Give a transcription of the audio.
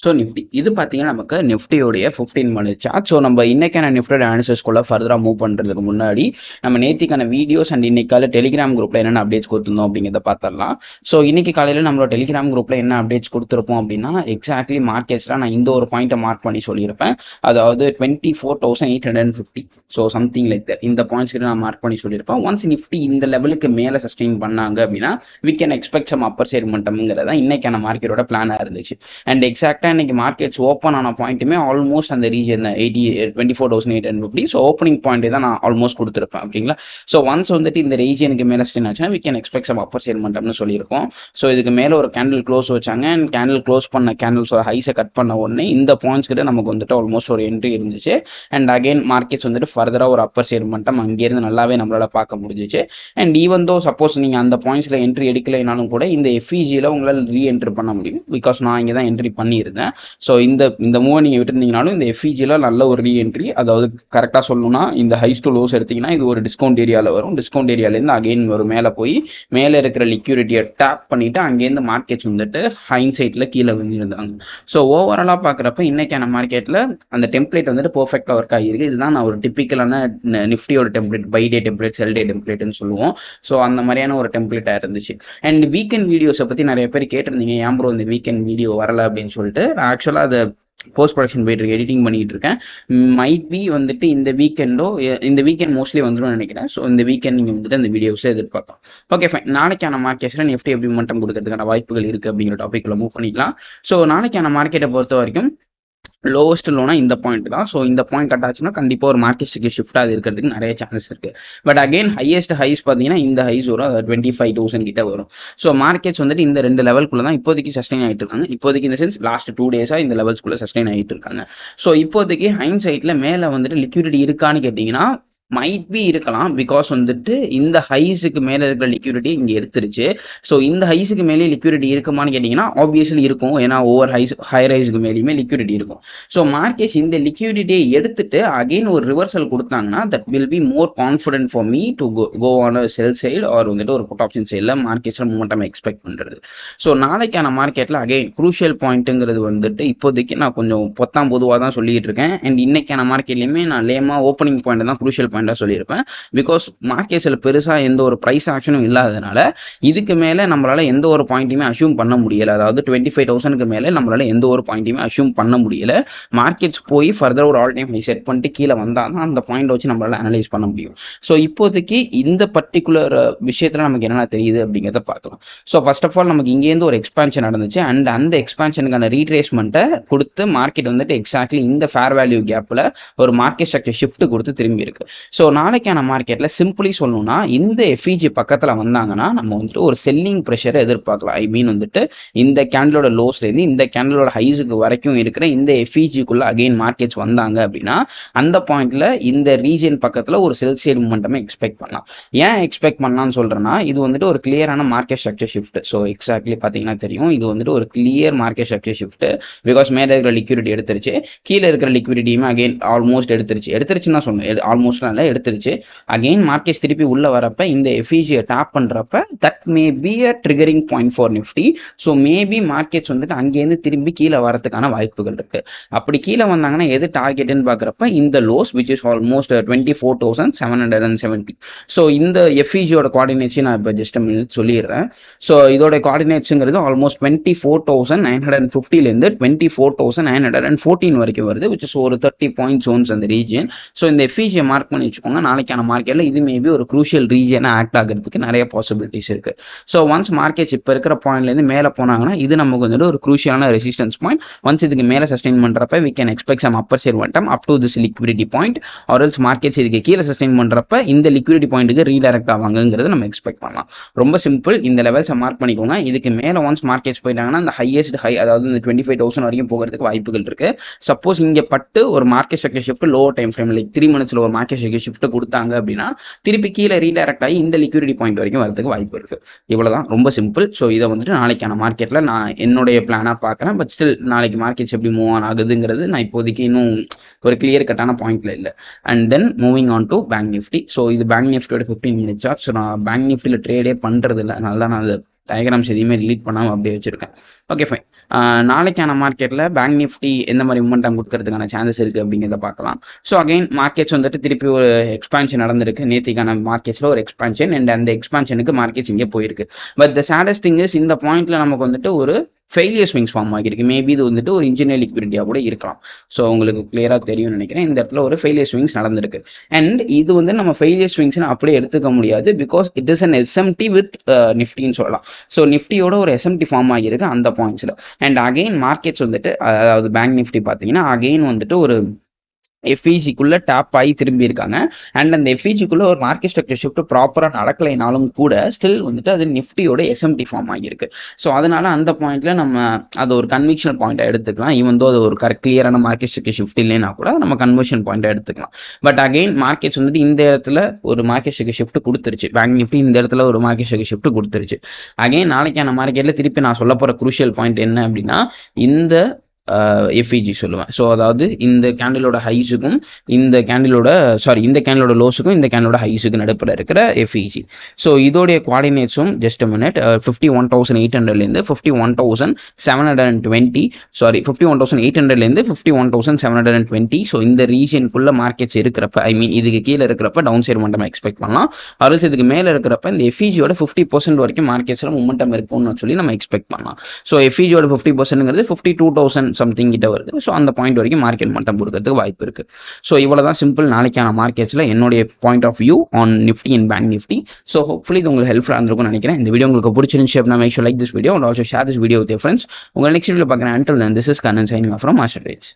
So Nifty இது பார்த்தீங்கன்னா நமக்கு நிஃப்டியோடைய ஃபிஃப்டீன் மினிட் சார்ட் ஸோ நம்ம இன்னைக்கான நிஃப்டியோட ஆன்சர்ஸ்குள்ள ஃபர்தராக மூவ் பண்ணுறதுக்கு முன்னாடி நம்ம நேத்திக்கான வீடியோஸ் அண்ட் இன்னைக்கால டெலிகிராம் குரூப்பில் என்னென்ன அப்டேட்ஸ் கொடுத்துருந்தோம் அப்படிங்கிறத பார்த்துடலாம் ஸோ இன்னைக்கு காலையில் நம்மளோட டெலிகிராம் குரூப்பில் என்ன அப்டேட்ஸ் கொடுத்துருப்போம் அப்படின்னா எக்ஸாக்ட்லி மார்க்கெட்ஸில் நான் இந்த ஒரு பாயிண்ட்டை மார்க் பண்ணி சொல்லியிருப்பேன். அதாவது twenty four thousand eight hundred fifty so something like that இந்த பாயிண்ட்ஸ் கிட்ட நான் மார்க் பண்ணி சொல்லியிருப்பேன். ஒன்ஸ் நிஃப்டி இந்த லெவலுக்கு மேலே சஸ்டெயின் பண்ணாங்க அப்படின்னா we can expect some upper side மட்டம்ங்கிறத இன்னைக்கான மார்க்கெட்டோட பிளானாக இருந்துச்சு. அண்ட் எக்ஸாக்டாக இன்னைக்கு மார்க்கெட்ஸ் ஓப்பன் ஆன பாயிண்ட்டுமே ஆல்மோஸ்ட் அந்த region eighty twenty four thousand eight hundred fifty so opening point தான் நான் ஆல்மோஸ்ட் கொடுத்துருப்பேன் ஓகேங்களா ஸோ ஒன்ஸ் வந்துட்டு இந்த ரீஜனுக்கு மேலே ஸ்டெயின் ஆச்சுன்னா we can expect some upper side மட்டம்னு சொல்லியிருக்கோம். ஸோ இதுக்கு மேலே ஒரு கேண்டில் க்ளோஸ் வச்சாங்க. அண்ட் கேண்டில் க்ளோஸ் பண்ண கேண்டில்ஸ் ஒரு ஹைஸை கட் பண்ண உடனே இந்த பாயிண்ட்ஸ் கிட்ட நமக்கு வந்துட்டு ஆல்மோஸ்ட் ஒரு என்ட்ரி இருந்துச்சு. அண்ட் அகைன் மார்க்கெட்ஸ் வந்துட்டு ஃபர்தராக ஒரு அப்பர் சைடு அங்கேருந்து நல்லாவே நம்மளால பார்க்க முடிஞ்சிச்சு. அண்ட் ஈவன் தோ சப்போஸ் நீங்கள் அந்த பாயிண்ட்ஸில் என்ட்ரி எடுக்கலைனாலும் கூட இந்த எஃப்இஜியில் உங்களால் ரீஎன்ட்ரி பண்ண முடியும். பிகாஸ் நான் இங்கே தான் என்ட்ரி பண்ணியிருந்தேன். ஸோ இந்த இந்த மூவை நீங்கள் விட்டுருந்தீங்கனாலும் இந்த எஃப்இஜியில் நல்ல ஒரு ரீஎன்ட்ரி அதாவது கரெக்டாக சொல்லணும்னா இந்த ஹைஸ் டு லோஸ் எடுத்தீங்கன்னா இது ஒரு டிஸ்கவுண்ட் ஏரியாவில் வரும். டிஸ்கவுண்ட் ஏரியாலேருந்து அகெயின் ஒரு மேலே போய் மேலே இருக்கிற லிக்யூரிட்டியை டேப் பண்ணிவிட்டு அங்கேருந்து மார்க்கெட்ஸ் வந்துட்டு ஹைன் சைட்டில் கீழே விழுந்திருந்தாங்க. ஸோ ஓவராலாக பார்க்குறப்ப இன்னைக்கான மார்க்கெட்டில் அந்த டெம்ப்ளேட் வந்துட்டு பர்ஃபெக்டாக ஒர்க் ஆகிருக்கு இதுதான் நான் ஒரு டிப்பிக்கலான நிஃப்டியோட template buy day template sell day டெம்ப்ளேட்னு சொல்லுவோம். ஸோ அந்த மாதிரியான ஒரு டெம்ப்ளேட்டாக இருந்துச்சு. அண்ட் வீக்கெண்ட் வீடியோஸை பற்றி நிறைய பேர் கேட்டிருந்தீங்க. ஏன் ப்ரோ இந்த வீக்கெண்ட் வீடியோ வரல அப்படின்னு சொல்லிட்டு? நான் ஆக்சுவலாக அதை போஸ்ட் ப்ரொடக்ஷன் போயிட்டு இருக்கு எடிட்டிங் பண்ணிட்டு இருக்கேன். மைட் பி வந்துட்டு இந்த வீக்கெண்டோ இந்த வீக்கெண்ட் மோஸ்ட்லி வந்துடும் நினைக்கிறேன். ஸோ இந்த வீக்கெண்ட் நீங்கள் வந்துட்டு அந்த வீடியோஸை எதிர்பார்க்கலாம். ஓகே ஃபைன் நாளைக்கான மார்க்கெட்ஸில் நிஃப்டி எப்படி மட்டும் கொடுக்கறதுக்கான வாய்ப்புகள் இருக்குது அப்படிங்கிற டாப்பிக்கில் மூவ் பண்ணிக்கலாம். ஸோ நாளைக்கான மார்க்கெட்டை பொறுத்த வரைக்கும் லோவஸ்ட் லோனா இந்த பாயிண்ட் தான். ஸோ இந்த பாயிண்ட் கட் ஆச்சுன்னா கண்டிப்பாக ஒரு மார்க்கெட்டுக்கு ஷிஃப்ட் ஆகி இருக்கிறதுக்கு நிறைய சான்ஸ் இருக்கு. பட் அகைன் ஹையஸ்ட் ஹைஸ் பார்த்தீங்கன்னா இந்த ஹைஸ் வரும் டுவெண்ட்டி ஃபைவ் தௌசண்ட் கிட்ட வரும். ஸோ மார்க்கெட்ஸ் வந்துட்டு இந்த ரெண்டு லெவல்குள்ள தான் இப்போதைக்கு சஸ்டைன் ஆகிட்டு இருக்காங்க. இப்போதைக்கு இந்த சென்ஸ் லாஸ்ட் டூ டேஸாக இந்த லெவல்ஸ்குள்ள சஸ்டைன் ஆகிட்டு இருக்காங்க. ஸோ இப்போதைக்கு ஹைன் சைட்டில் மேலே வந்துட்டு லிக்விடிட்டி இருக்கான்னு கேட்டிங்கன்னா மைட் பி இருக்கலாம். பிகாஸ் வந்துட்டு இந்த ஹைஸுக்கு மேலே இருக்கிற லிக்யூரிட்டி இங்கே எடுத்துருச்சு. ஸோ இந்த ஹைஸுக்கு மேலே லிக்யூரிட்டி இருக்குமான்னு கேட்டிங்கன்னா ஆப்வியஸ்லி இருக்கும். ஏன்னா ஓவர் ஹைஸ் ஹையர் ஹைஸுக்கு மேலேயுமே லிக்யூரிட்டி இருக்கும். ஸோ மார்க்கெட்ஸ் இந்த லிக்யூரிட்டியை எடுத்துட்டு அகெயின் ஒரு ரிவர்சல் கொடுத்தாங்கன்னா that will be more confident for me to go go on sell side or வந்துட்டு ஒரு புட் ஆப்ஷன் சைடில் மார்க்கெட்ஸில் மூமெண்டம் எக்ஸ்பெக்ட் பண்ணுறது ஸோ நாளைக்கான மார்க்கெட்டில் அகைன் குரூஷியல் பாயிண்ட்டுங்கிறது வந்துட்டு இப்போதைக்கு நான் கொஞ்சம் பொத்தாம் பொதுவாக தான் சொல்லிட்டு இருக்கேன். அண்ட் இன்னைக்கான மார்க்கெட்லையுமே நான் லேமா ஓப்பனிங் பாயிண்ட் தான் குரூஷியல் பாயிண்டாக சொல்லியிருப்பேன். பிகாஸ் மார்க்கெட்ஸில் பெருசாக எந்த ஒரு ப்ரைஸ் ஆக்ஷனும் இல்லாததுனால இதுக்கு மேலே நம்மளால் எந்த ஒரு பாயிண்ட்டையுமே அஷ்யூம் பண்ண முடியலை. அதாவது டுவெண்ட்டி ஃபைவ் தௌசண்ட்க்கு மேலே நம்மளால் எந்த ஒரு பாயிண்ட்டையுமே அஷ்யூம் பண்ண முடியல. மார்க்கெட்ஸ் போய் ஃபர்தர் ஒரு ஆல் டைம் ஹை செட் பண்ணிட்டு கீழே வந்தால் தான் அந்த பாயிண்ட் வச்சு நம்மளால் அனலைஸ் பண்ண முடியும். ஸோ இப்போதைக்கு இந்த பர்டிகுலர் விஷயத்தில் நமக்கு என்னென்ன தெரியுது அப்படிங்கிறத பார்க்கலாம். ஸோ ஃபர்ஸ்ட் ஆஃப் ஆல் நமக்கு இங்கேருந்து ஒரு எக்ஸ்பான்ஷன் நடந்துச்சு. அண்ட் அந்த எக்ஸ்பான்ஷனுக்கான ரீட்ரேஸ்மெண்ட்டை கொடுத்து மார்க்கெட் வந்துட்டு எக்ஸாக்ட்லி இந்த ஃபேர் வேல்யூ கேப்பில் ஒரு மார்க்கெட் ஸ்ட்ரக்சர் ஷிஃப்ட் கொடுத்து திரும்பி இருக்கு. ஸோ நாளைக்கான மார்க்கெட்டில் சிம்பிளி சொல்லணும்னா இந்த எஃபிஜி பக்கத்தில் வந்தாங்கன்னா நம்ம வந்துட்டு ஒரு செல்லிங் ப்ரெஷரை எதிர்பார்க்கலாம். ஐ மீன் வந்துட்டு இந்த கேண்டலோட லோஸ்லேருந்து இந்த கேண்டலோட ஹைஸுக்கு வரைக்கும் இருக்கிற இந்த எஃப்இஜிக்குள்ள அகெயின் மார்க்கெட்ஸ் வந்தாங்க அப்படின்னா அந்த பாயிண்ட்ல இந்த ரீஜன் பக்கத்தில் ஒரு செல் சைடு மூமெண்ட்டமே எக்ஸ்பெக்ட் பண்ணலாம். ஏன் எக்ஸ்பெக்ட் பண்ணலாம்னு சொல்றேன்னா இது வந்துட்டு ஒரு கிளியரான market structure shift so exactly பார்த்தீங்கன்னா தெரியும் இது வந்துட்டு ஒரு clear market structure shift because மேலே இருக்கிற லிக்விடிட்டி எடுத்துருச்சு. கீழே இருக்கிற லிக்விடிட்டியுமே அகைன் ஆல்மோஸ்ட் எடுத்துருச்சு. எடுத்துருச்சுன்னு தான் சொன்னேன் ஆல்மோஸ்ட் இல்லை எடுத்துருச்சு. அகெயின் மார்க்கெட் திருப்பி உள்ள வரப்ப இந்த எஃபிஜியை டாப் பண்றப்ப that may be a triggering point for Nifty so maybe markets வந்துட்டு அங்கேருந்து திரும்பி கீழே வரதுக்கான வாய்ப்புகள் இருக்கு. அப்படி கீழே வந்தாங்கன்னா எது டார்கெட்னு பார்க்குறப்ப இந்த lows which is almost twenty four thousand seven hundred and seventy so இந்த எஃபிஜியோட கோஆர்டினேட்ஸ் நான் இப்போ ஜஸ்ட் மினிட் சொல்லிடுறேன். ஸோ இதோட கோஆர்டினேட்ஸுங்கிறது almost twenty four thousand nine hundred and ஃபிஃப்டிலேருந்து twenty four thousand nine hundred and fourteen வரைக்கும் வருது விச் இஸ் ஒரு thirty point zones அந்த ரீஜன் ஸோ இந்த எஃபிஜியை மார்க் பண்ணி வச்சுக்கோங்க. நாளைக்கான மார்க்கெட்டில் இது மேபி ஒரு குரூஷியல் ரீஜனாக ஆக்ட் ஆகிறதுக்கு நிறைய பாசிபிலிட்டிஸ் இருக்கு. ஸோ ஒன்ஸ் மார்க்கெட் இப்போ இருக்கிற பாயிண்ட்லேருந்து மேலே போனாங்கன்னா இது நமக்கு வந்துட்டு ஒரு குரூஷியலான ரெசிஸ்டன்ஸ் பாயிண்ட் ஒன்ஸ் இதுக்கு மேலே சஸ்டைன் பண்ணுறப்ப we can expect some upper share வண்டம் up to this liquidity point or else markets இதுக்கு கீழே சஸ்டைன் பண்ணுறப்ப இந்த லிக்விடிட்டி பாயிண்ட்டுக்கு ரீடைரக்ட் ஆவாங்கிறது நம்ம எக்ஸ்பெக்ட் பண்ணலாம். ரொம்ப சிம்பிள் இந்த லெவல்ஸை மார்க் பண்ணிக்கோங்க. இதுக்கு மேலே ஒன்ஸ் மார்க்கெட்ஸ் போயிட்டாங்கன்னா அந்த ஹையஸ்ட் ஹை அதாவது இந்த டுவெண்ட்டி ஃபைவ் தௌசண்ட் வரைக்கும் போகிறதுக்கு வாய்ப்புகள் இருக்கு. சப்போஸ் இங்கே பட்டு ஒரு market structure shift low time frame like three மினிட்ஸில் ஒரு மார்க்கெட் உங்களுக்கு ஷிஃப்ட் கொடுத்தாங்க அப்படின்னா திருப்பி கீழே ரீடைரக்ட் ஆகி இந்த லிக்விடிட்டி பாயிண்ட் வரைக்கும் வரதுக்கு வாய்ப்பு இருக்கு. இவ்வளவுதான். ரொம்ப சிம்பிள் ஸோ இதை வந்துட்டு நாளைக்கான மார்க்கெட்ல நான் என்னுடைய பிளானா பார்க்குறேன். பட் ஸ்டில் நாளைக்கு மார்க்கெட்ஸ் எப்படி மூவ் ஆன் ஆகுதுங்கிறது நான் இப்போதைக்கு இன்னும் ஒரு கிளியர் கட்டான பாயிண்ட்ல இல்லை. And then moving on to bank Nifty so இது பேங்க் நிஃப்டியோட ஃபிஃப்டீன் மினிட் சார்ட் ஸோ நான் பேங்க் நிஃப்டியில் ட்ரேடே பண்றது இல்லை நல்லா நான் டயக்ராம்ஸ் எதையுமே ரிலீட் பண்ணாமல் அப்படியே வச்சிருக்கேன். ஓகே ஃபைன் நாளைக்கான மார்க்கெட்டில் பேங்க் நிஃப்டி எந்த மாதிரி மூமெண்டம் கொடுக்கறதுக்கான சான்சஸ் இருக்குது அப்படிங்கிறத பார்க்கலாம். ஸோ அகைன் மார்க்கெட்ஸ் வந்துட்டு திருப்பி ஒரு எக்ஸ்பான்ஷன் நடந்திருக்கு. நேத்திக்கான மார்க்கெட்ஸில் ஒரு எக்ஸ்பான்ஷன் அண்ட் அந்த எக்ஸ்பான்ஷனுக்கு மார்க்கெட்ஸ் இங்கே போயிருக்கு. But the saddest thing is இந்த பாயிண்ட்ல நமக்கு வந்துட்டு ஒரு ஃபெயிலியர் ஸ்விங்ஸ் ஃபார்ம் ஆகிருக்கு மேபி இது வந்துட்டு ஒரு இன்ஜினியர் லிக்விடிட்டியாக கூட இருக்கலாம். ஸோ உங்களுக்கு கிளியராக தெரியும்னு நினைக்கிறேன். இந்த இடத்துல ஒரு ஃபெயிலியர் ஸ்விங்ஸ் நடந்திருக்கு. அண்ட் இது வந்து நம்ம ஃபெயிலியர் ஸ்விங்ஸ்னு அப்படியே எடுத்துக்க முடியாது because it is an SMT with நிஃப்டின்னு சொல்லலாம். ஸோ நிஃப்டியோட ஒரு எஸ்எம்டி ஃபார்ம் ஆகியிருக்கு அந்த பாயிண்ட்ஸில் அண்ட் அகெயின் மார்க்கெட்ஸ் வந்துட்டு அதாவது பேங்க் நிஃப்டி பார்த்தீங்கன்னா அகெயின் வந்துட்டு ஒரு எஃப்இஜிக்குள்ள டேப் ஆகி திரும்பி இருக்காங்க அண்ட் அந்த எஃப்இஜிக்குள்ள ஒரு மார்க்கெட் ஸ்ட்ரக்சர் ஷிஃப்ட் ப்ராப்பராக நடக்கலைனாலும் கூட ஸ்டில் வந்துட்டு அது நிஃப்டியோட எஸ்எம்டி ஃபார்ம் ஆகியிருக்கு. ஸோ அதனால அந்த பாயிண்ட்ல நம்ம அது ஒரு கன்விக்ஷன் பாயிண்டா எடுத்துக்கலாம். ஈவன் தோ அது ஒரு கரெக்ட் கிளியரான மார்க்கெட் ஸ்ட்ரக்சர் ஷிஃப்ட் இல்லைனா கூட நம்ம கன்வர்ஷன் பாயிண்டா எடுத்துக்கலாம். பட் அகைன் மார்க்கெட்ஸ் வந்துட்டு இந்த இடத்துல ஒரு மார்க்கெட் ஸ்ட்ரக்சர் ஷிஃப்ட் கொடுத்துருச்சு. பேங்க் நிஃப்டி இந்த இடத்துல ஒரு மார்க்கெட் ஸ்ட்ரக்சர் ஷிஃப்ட் கொடுத்துருச்சு. அகைன் நாளைக்கான மார்க்கெட்ல திருப்பி நான் சொல்ல போற குரூஷியல் பாயிண்ட் என்ன அப்படின்னா இந்த எஃப்இஜி சொல்லுவேன். ஸோ அதாவது இந்த கேண்டிலோட ஹைஸுக்கும் இந்த கேண்டிலோட சாரி இந்த கேண்டிலோட லோஸுக்கும் இந்த கேண்டிலோட ஹைஸுக்கும் நடுப்பில் இருக்கிற எஃப்இஜி ஸோ இதோடைய குவாடினேட்ஸும் just minute fifty one thousand eight ஹண்ட்ரட்லேருந்து fifty one thousand seven hundred and twenty sorry fifty one thousand eight ஹண்ட்ரட்லேருந்து fifty one thousand seven hundred and twenty so இந்த ரீஜனுக்குள்ள மார்க்கெட்ஸ் இருக்கிறப்ப ஐ மீன் இதுக்கு கீழே இருக்கிறப்ப டவுன் சைடு மட்டும் எக்ஸ்பெக்ட் பண்ணலாம். அரசு இதுக்கு மேலே இருக்கிறப்ப இந்த எஃப்இஜியோட ஃபிஃப்டி பர்சன்ட் வரைக்கும் மார்க்கெட்ஸில் மூமெண்டம் இருக்கும்னு சொல்லி நம்ம எக்ஸ்பெக்ட் பண்ணலாம். ஸோ எஃப்இஜியோட ஃபிஃப்டி பர்சன்ட்ங்கிறது ஃபிஃப்டி டூ தௌசண்ட் சம்திங் கிட்ட வருது. ஸோ அந்த பாயிண்ட் வரைக்கும் மார்க்கெட் மட்டும் கொடுக்கறதுக்கு வாய்ப்பு இருக்கு. ஸோ இவ்வளோ தான் சிம்பிள் நாளைக்கான மார்க்கெட்ஸில் என்னுடைய point of view on Nifty and bank Nifty so hopefully இது உங்களுக்கு ஹெல்ப்ஃபுல்லாக இருந்திருக்கும்னு நினைக்கிறேன். இந்த வீடியோ உங்களுக்கு பிடிச்சிருந்துச்சு அப்படின்னா make sure like this video and also share this video with friends உங்கள் நெக்ஸ்ட் வீடியோ பார்க்குறேன். Until this is Kannan signing from master rage